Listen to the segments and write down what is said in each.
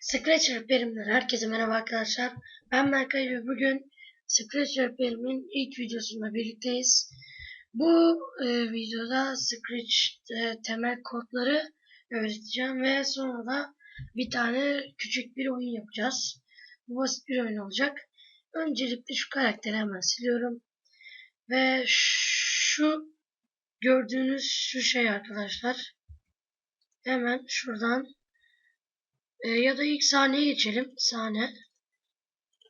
Scratch Repair'imden herkese merhaba arkadaşlar. Ben Berkay ve bugün Scratch Repair'imin ilk videosunda birlikteyiz. Bu e, videoda Scratch e, temel kodları öğreteceğim ve sonra da bir tane küçük bir oyun yapacağız. Bu basit bir oyun olacak. Öncelikle şu karakteri hemen siliyorum. Ve şu gördüğünüz şu şey arkadaşlar. Hemen şuradan e, ya da ilk sahneye geçelim. Sahne.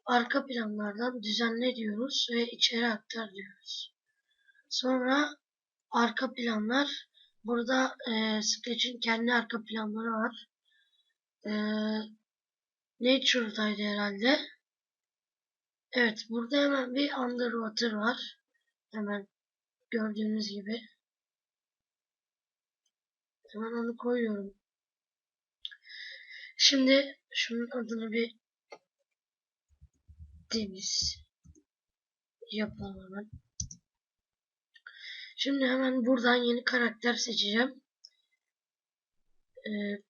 Arka planlardan düzenle diyoruz ve içeri aktar diyoruz. Sonra arka planlar. Burada e, Sketch'in kendi arka planları var. E, Nature'daydı herhalde. Evet burada hemen bir Underwater var. Hemen gördüğünüz gibi. Hemen onu koyuyorum. Şimdi şunun adını bir temiz yapalım hemen. Şimdi hemen buradan yeni karakter seçeceğim. Ee,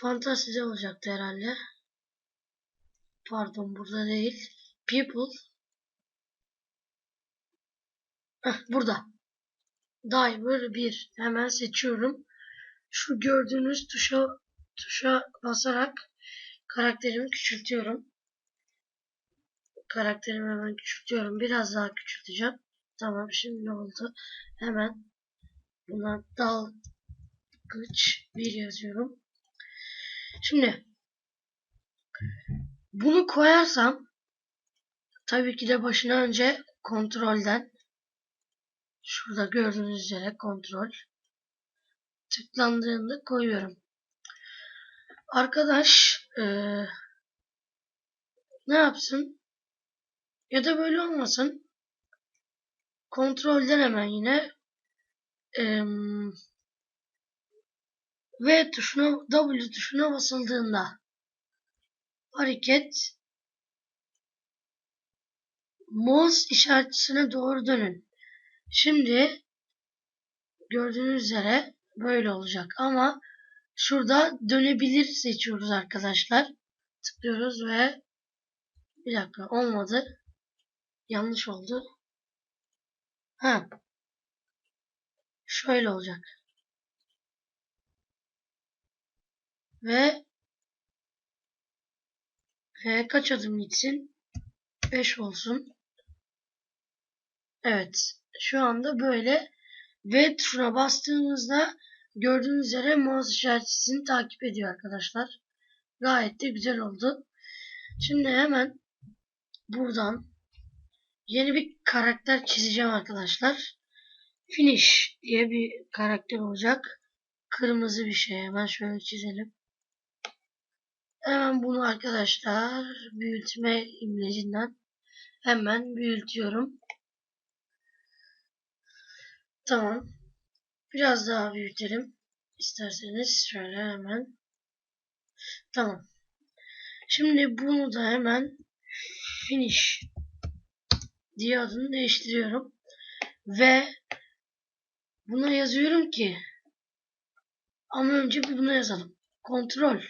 Fantasize olacaktı herhalde. Pardon burada değil. People. Heh, burada. Diver 1. Hemen seçiyorum. Şu gördüğünüz tuşa tuşa basarak karakterimi küçültüyorum. Karakterimi hemen küçültüyorum. Biraz daha küçülteceğim. Tamam şimdi ne oldu? Hemen buna dalgıç bir yazıyorum. Şimdi bunu koyarsam tabii ki de başına önce kontrolden şurada gördüğünüz üzere kontrol tıklandığında koyuyorum. Arkadaş eee, ne yapsın? Ya da böyle olmasın. Kontrolden hemen yine eee, V tuşuna W tuşuna basıldığında hareket mouse işaretisine doğru dönün. Şimdi gördüğünüz üzere böyle olacak ama şurada dönebilir seçiyoruz arkadaşlar. Tıklıyoruz ve bir dakika olmadı. Yanlış oldu. Ha. Şöyle olacak. Ve ve kaç adım gitsin? 5 olsun. Evet. Şu anda böyle V tuşuna bastığımızda gördüğünüz üzere mouse işaretisini takip ediyor arkadaşlar. Gayet de güzel oldu. Şimdi hemen buradan yeni bir karakter çizeceğim arkadaşlar. Finish diye bir karakter olacak. Kırmızı bir şey. Hemen şöyle çizelim. Hemen bunu arkadaşlar büyütme imlecinden hemen büyütüyorum. Tamam. Biraz daha büyütelim. İsterseniz şöyle hemen. Tamam. Şimdi bunu da hemen finish diye adını değiştiriyorum. Ve buna yazıyorum ki ama önce bir buna yazalım. Kontrol.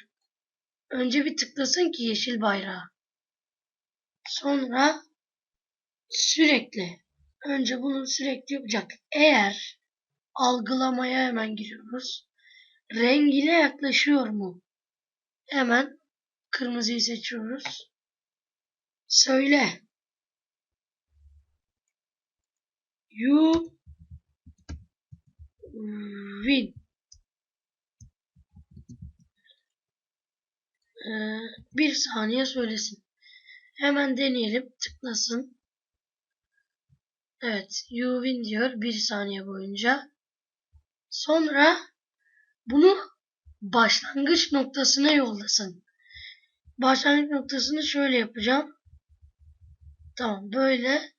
Önce bir tıklasın ki yeşil bayrağı. Sonra sürekli. Önce bunu sürekli yapacak. Eğer algılamaya hemen giriyoruz. Rengine yaklaşıyor mu? Hemen kırmızıyı seçiyoruz. Söyle. You win. Ee, bir saniye söylesin. Hemen deneyelim. Tıklasın. Evet. You win diyor. Bir saniye boyunca. Sonra bunu başlangıç noktasına yollasın. Başlangıç noktasını şöyle yapacağım. Tamam. Böyle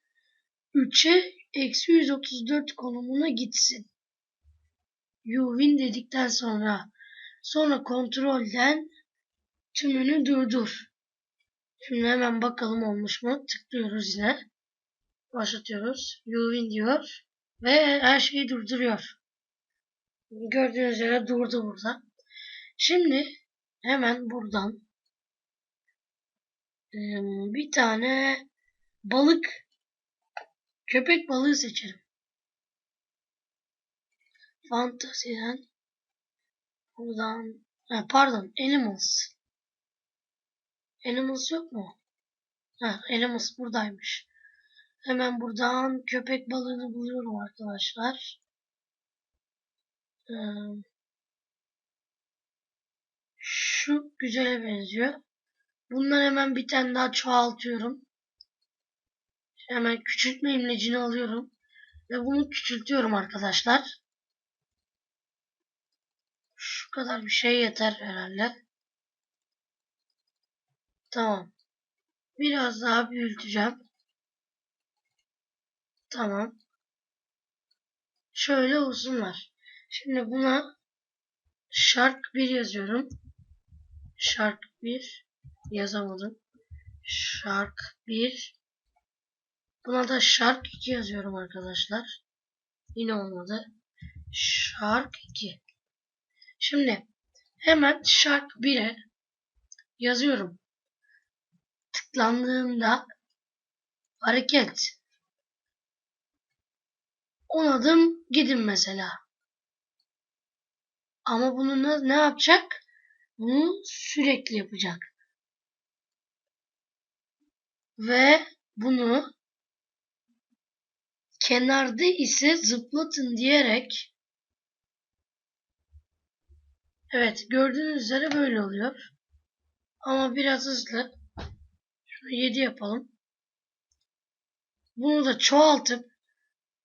3'e eksi 134 konumuna gitsin. You win dedikten sonra sonra kontrolden tümünü durdur. Şimdi hemen bakalım olmuş mu? Tıklıyoruz yine. Başlatıyoruz. You win diyor. Ve her şeyi durduruyor. Gördüğünüz üzere durdu burada. Şimdi hemen buradan bir tane balık köpek balığı seçelim. Fantasy'den buradan ha, pardon Animals Animals yok mu? Ha, Animals buradaymış. Hemen buradan köpek balığını buluyorum arkadaşlar. Şu güzele benziyor. Bundan hemen bir tane daha çoğaltıyorum. Hemen küçültme imlecini alıyorum. Ve bunu küçültüyorum arkadaşlar. Şu kadar bir şey yeter herhalde. Tamam. Biraz daha büyüteceğim. Tamam. Şöyle uzunlar. Şimdi buna Shark 1 yazıyorum. Shark 1 yazamadım. Shark 1 Buna da Shark 2 yazıyorum arkadaşlar. Yine olmadı. Shark 2 Şimdi hemen Shark 1'e yazıyorum. Tıklandığında hareket 10 adım gidin mesela. Ama bunu ne, yapacak? Bunu sürekli yapacak. Ve bunu kenarda ise zıplatın diyerek Evet gördüğünüz üzere böyle oluyor. Ama biraz hızlı. Şunu 7 yapalım. Bunu da çoğaltıp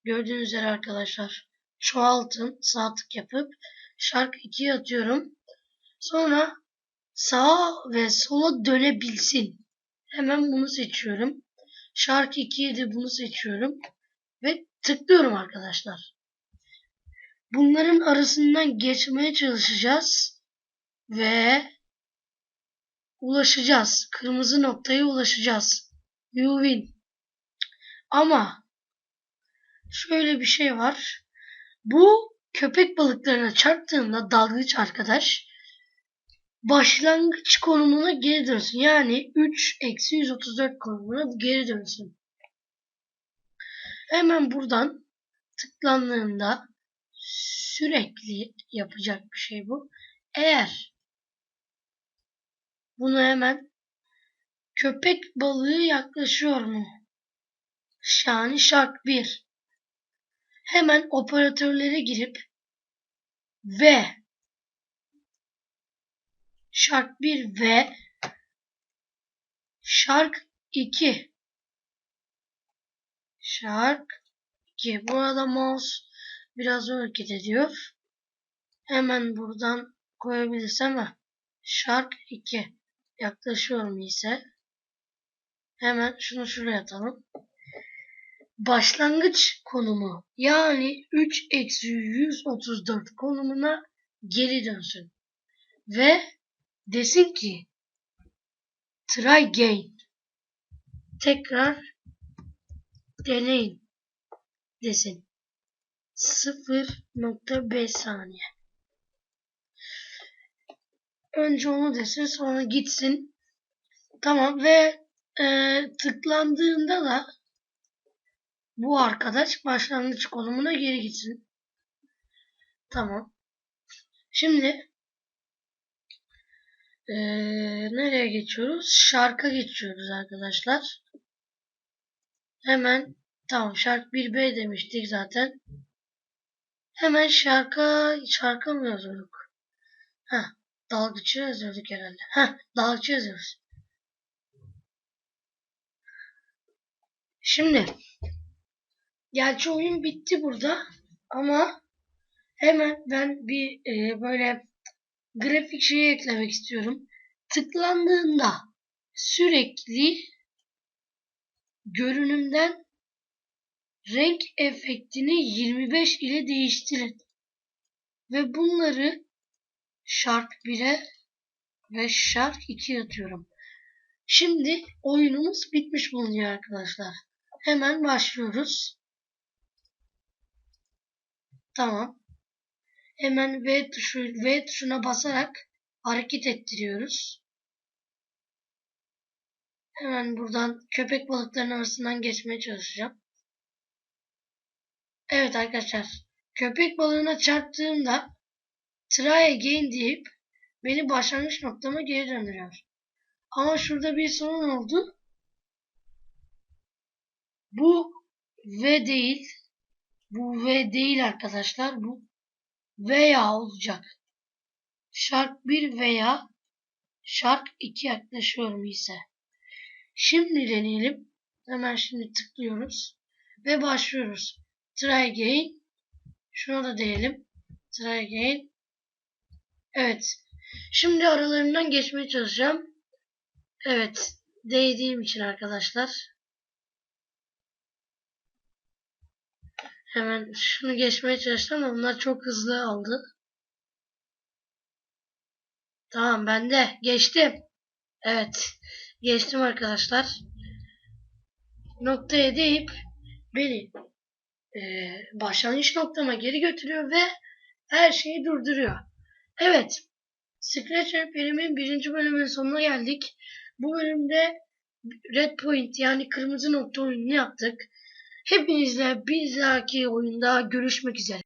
gördüğünüz üzere arkadaşlar çoğaltın sağ tık yapıp şark 2'ye atıyorum. Sonra sağa ve sola dönebilsin. Hemen bunu seçiyorum. Şark 2'ye de bunu seçiyorum. Ve tıklıyorum arkadaşlar. Bunların arasından geçmeye çalışacağız. Ve ulaşacağız. Kırmızı noktaya ulaşacağız. You win. Ama şöyle bir şey var. Bu köpek balıklarına çarptığında dalgıç arkadaş başlangıç konumuna geri dönsün. Yani 3 eksi 134 konumuna geri dönsün. Hemen buradan tıklandığında sürekli yapacak bir şey bu. Eğer bunu hemen köpek balığı yaklaşıyor mu? Şani şark 1. Hemen operatörlere girip ve şark 1 ve şark 2 şark 2 bu arada mouse biraz hareket ediyor. Hemen buradan koyabilirsem ama şark 2 yaklaşıyorum ise hemen şunu şuraya atalım. Başlangıç konumu yani 3 eksi 134 konumuna geri dönsün. Ve desin ki try again tekrar deneyin desin. 0.5 saniye. Önce onu desin sonra gitsin. Tamam ve e, tıklandığında da bu arkadaş başlangıç konumuna geri gitsin. Tamam. Şimdi e, nereye geçiyoruz? Şarka geçiyoruz arkadaşlar. Hemen tamam şark 1B demiştik zaten. Hemen şarka şarka mı yazıyorduk? Ha, dalgıcı yazıyorduk herhalde. Ha, dalgıcı yazıyoruz. Şimdi gerçi oyun bitti burada ama hemen ben bir e, böyle grafik şeyi eklemek istiyorum. Tıklandığında sürekli görünümden renk efektini 25 ile değiştirin. Ve bunları Shark 1'e ve Shark 2'ye atıyorum. Şimdi oyunumuz bitmiş bulunuyor arkadaşlar. Hemen başlıyoruz. Tamam. Hemen V tuşu V tuşuna basarak hareket ettiriyoruz. Hemen buradan köpek balıklarının arasından geçmeye çalışacağım. Evet arkadaşlar. Köpek balığına çarptığımda try again deyip beni başlangıç noktama geri döndürüyor. Ama şurada bir sorun oldu. Bu V değil. Bu V değil arkadaşlar. Bu veya olacak. Şark 1 veya şark 2 yaklaşıyorum ise. Şimdi deneyelim. Hemen şimdi tıklıyoruz. Ve başlıyoruz. Try again. Şuna da diyelim. Try again. Evet. Şimdi aralarından geçmeye çalışacağım. Evet. Değdiğim için arkadaşlar. Hemen şunu geçmeye çalıştım ama bunlar çok hızlı aldı. Tamam ben de geçtim. Evet. Geçtim arkadaşlar. Noktaya deyip beni e, başlangıç noktama geri götürüyor ve her şeyi durduruyor. Evet. Scratch rehberimin birinci bölümünün sonuna geldik. Bu bölümde Red Point yani kırmızı nokta oyununu yaptık. Hepinizle bir dahaki oyunda görüşmek üzere.